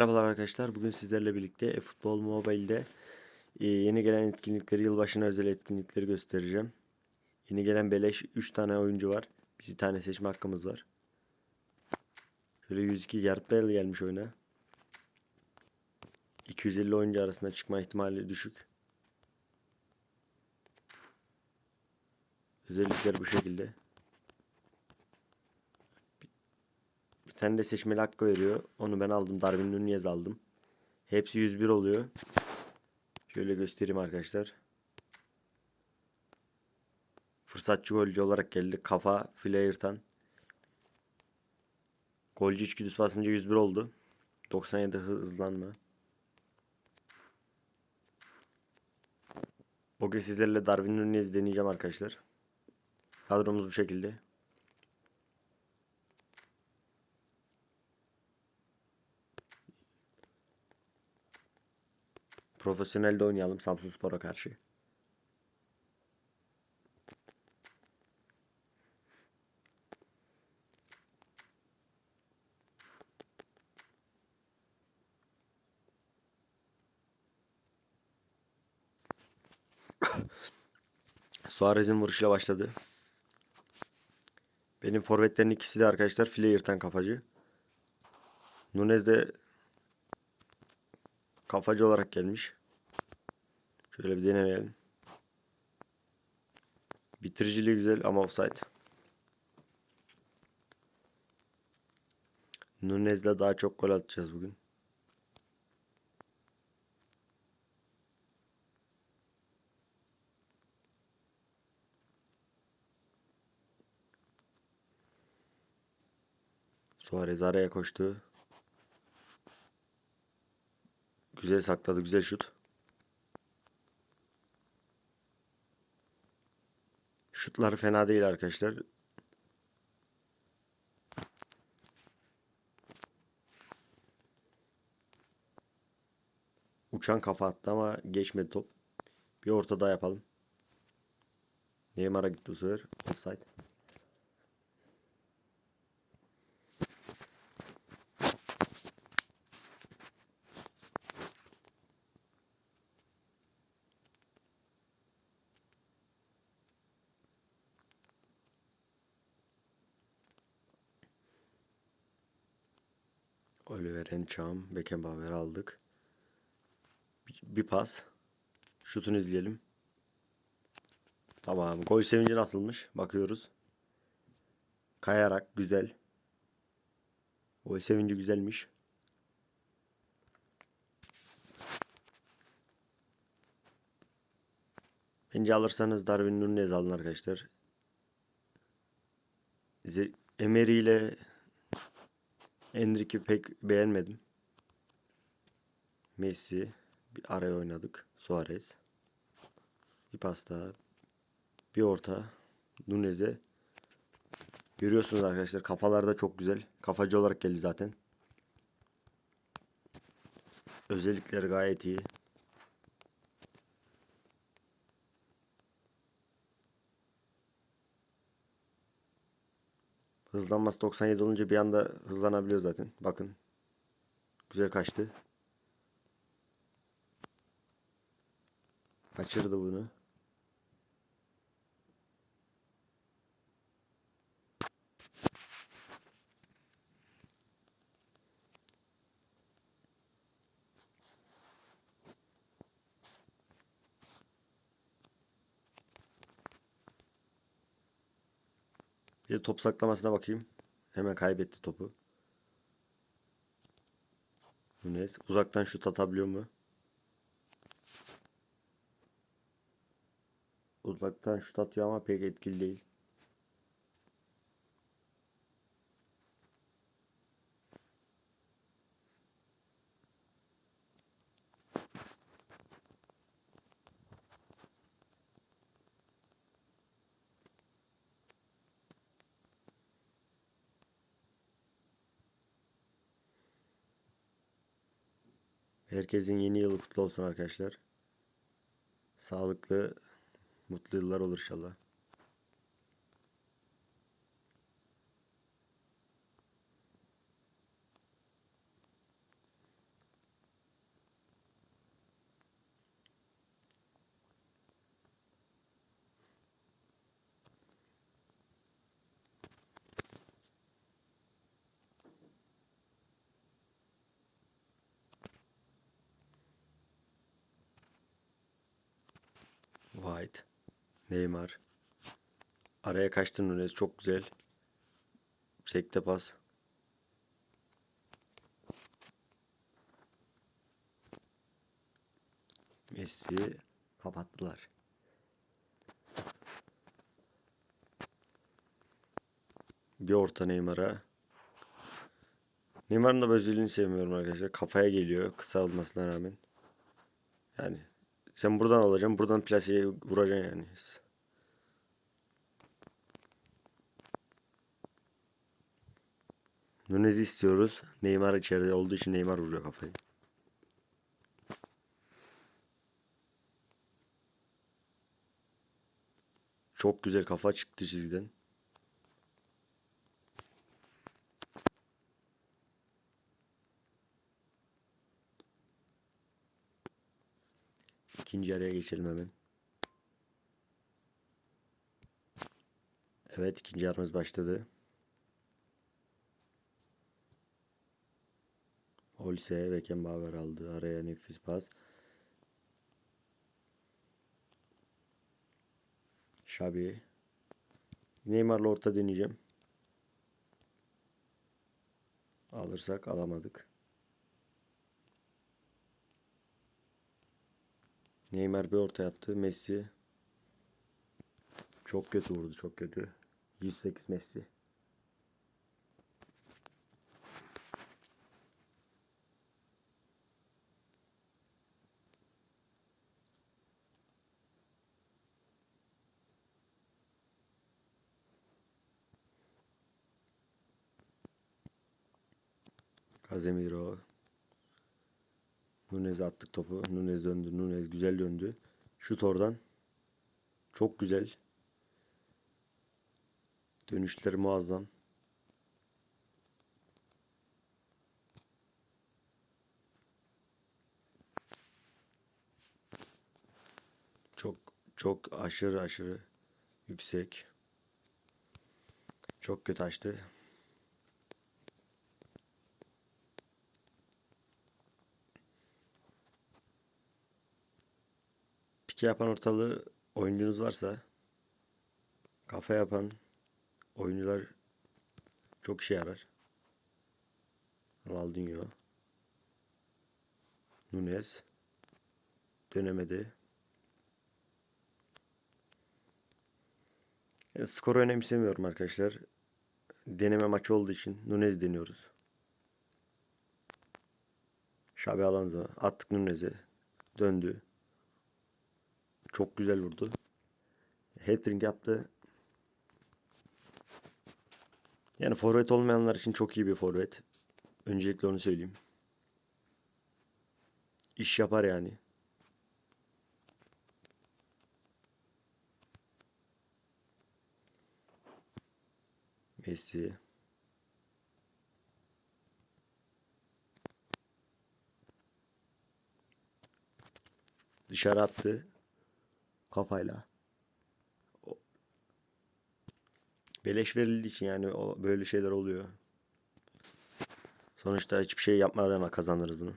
Merhabalar arkadaşlar. Bugün sizlerle birlikte eFootball Mobile'de e, yeni gelen etkinlikleri, yılbaşına özel etkinlikleri göstereceğim. Yeni gelen beleş 3 tane oyuncu var. Bir tane seçme hakkımız var. Şöyle 102 Gareth Bale gelmiş oyuna. 250 oyuncu arasında çıkma ihtimali düşük. Özellikler bu şekilde. Tane de seçmeli hakkı veriyor. Onu ben aldım. Darwin Nunez aldım. Hepsi 101 oluyor. Şöyle göstereyim arkadaşlar. Fırsatçı golcü olarak geldi. Kafa file. Golcü içgüdüsü basınca 101 oldu. 97 hızlanma. Bugün sizlerle Darwin Nunez deneyeceğim arkadaşlar. Kadromuz bu şekilde. Profesyonelde oynayalım Samsunspor'a karşı. Suarez'in vuruşuyla başladı. Benim forvetlerin ikisi de arkadaşlar file yırtan kafacı. Nunez de kafacı olarak gelmiş. Şöyle bir denemeyelim. Bitiriciliği güzel ama offside. Nunez'le daha çok gol atacağız bugün. Suarez araya koştu. Güzel sakladı, güzel şut. Şutları fena değil arkadaşlar. Uçan kafa attı ama geçmedi top. Bir orta daha yapalım. Neymar'a gitti bu sefer. Offside. Oliver Encham, Beckenbauer aldık. Bir, bir pas. Şutunu izleyelim. Tamam. Gol sevinci nasılmış? Bakıyoruz. Kayarak güzel. Gol sevinci güzelmiş. Bence alırsanız Darwin Nunez alın arkadaşlar. Emery ile Enrique'i pek beğenmedim. Messi bir araya oynadık. Suarez. Bir pas daha. Bir orta. Nunez'e. Görüyorsunuz arkadaşlar kafalar da çok güzel. Kafacı olarak geldi zaten. Özellikleri gayet iyi. Hızlanması 97 olunca bir anda hızlanabiliyor zaten. Bakın. Güzel kaçtı. Kaçırdı bunu. Bir de top saklamasına bakayım. Hemen kaybetti topu. Nunez uzaktan şut atabiliyor mu? Uzaktan şut atıyor ama pek etkili değil. Herkesin yeni yılı kutlu olsun arkadaşlar. Sağlıklı, mutlu yıllar olur inşallah. White. Neymar. Araya kaçtı Nunez. Çok güzel. Sekte pas. Messi kapattılar. Bir orta Neymar'a. Neymar'ın da özelliğini sevmiyorum arkadaşlar. Kafaya geliyor kısa olmasına rağmen. Yani sen buradan alacaksın, buradan plaseye vuracaksın yani. Nunez'i istiyoruz. Neymar içeride olduğu için Neymar vuruyor kafayı. Çok güzel kafa çıktı çizgiden. İkinci araya geçelim hemen. Evet ikinci yarımız başladı. Olse Beckenbauer aldı. Araya nefis pas. Şabi. Neymar'la orta deneyeceğim. Alırsak alamadık. Neymar bir orta yaptı. Messi. Çok kötü vurdu. Çok kötü. 108 Messi. Casemiro. Nunez'e attık topu. Nunez döndü. Nunez güzel döndü. Şut oradan. Çok güzel. Dönüşleri muazzam. Çok çok aşırı aşırı yüksek. Çok kötü açtı. Pike yapan ortalığı oyuncunuz varsa kafa yapan oyuncular çok işe yarar. Ronaldinho Nunez dönemedi. Yani skoru önemsemiyorum arkadaşlar. Deneme maçı olduğu için Nunez deniyoruz. Xabi Alonso attık Nunez'e. Döndü. Çok güzel vurdu. Hat-trick yaptı. Yani forvet olmayanlar için çok iyi bir forvet. Öncelikle onu söyleyeyim. İş yapar yani. Messi. Dışarı attı. Kafayla. Beleş verildiği için yani o böyle şeyler oluyor. Sonuçta hiçbir şey yapmadan kazanırız bunu.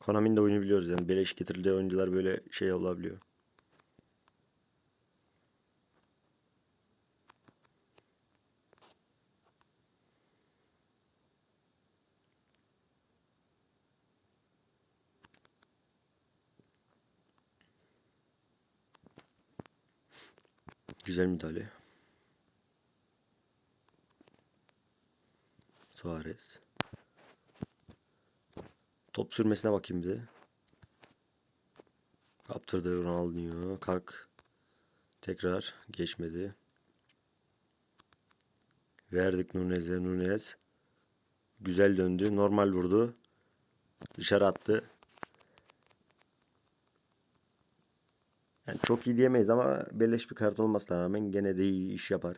Konami'nin de oyunu biliyoruz yani beleş getirildiği oyuncular böyle şey olabiliyor. Güzel müdahale. Suarez. Top sürmesine bakayım bir de. Kaptırdı Ronaldinho. Kalk. Tekrar geçmedi. Verdik Nunez'e. Nunez. Güzel döndü. Normal vurdu. Dışarı attı. Yani çok iyi diyemeyiz ama beleş bir kart olmasına rağmen gene de iyi iş yapar.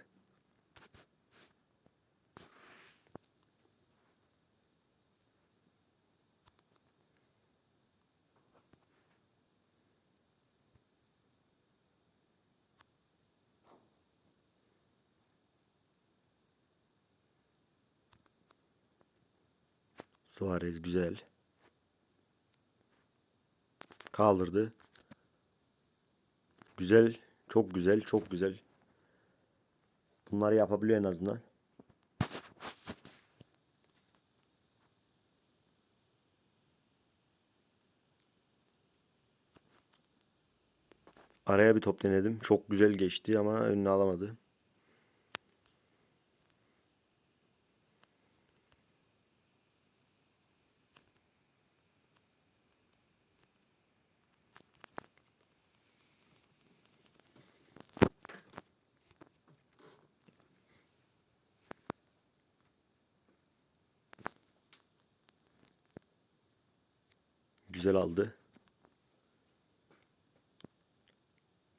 Suarez güzel. Kaldırdı. Güzel. Çok güzel. Çok güzel. Bunları yapabiliyor en azından. Araya bir top denedim. Çok güzel geçti ama önüne alamadı. Güzel aldı.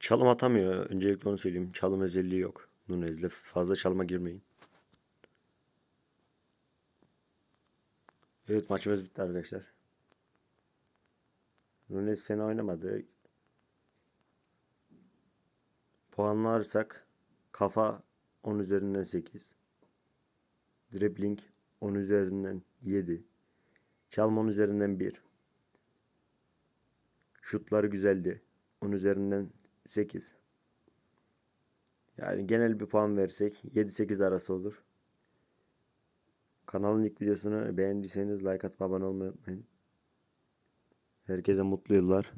Çalım atamıyor. Öncelikle onu söyleyeyim. Çalım özelliği yok. Nunez'le fazla çalıma girmeyin. Evet maçımız bitti arkadaşlar. Nunez fena oynamadı. Puanlarsak kafa 10 üzerinden 8. Dribbling 10 üzerinden 7. Çalım 10 üzerinden 1. Şutları güzeldi. 10 üzerinden 8. Yani genel bir puan versek 7-8 arası olur. Kanalın ilk videosunu beğendiyseniz like atıp abone olmayı unutmayın. Herkese mutlu yıllar.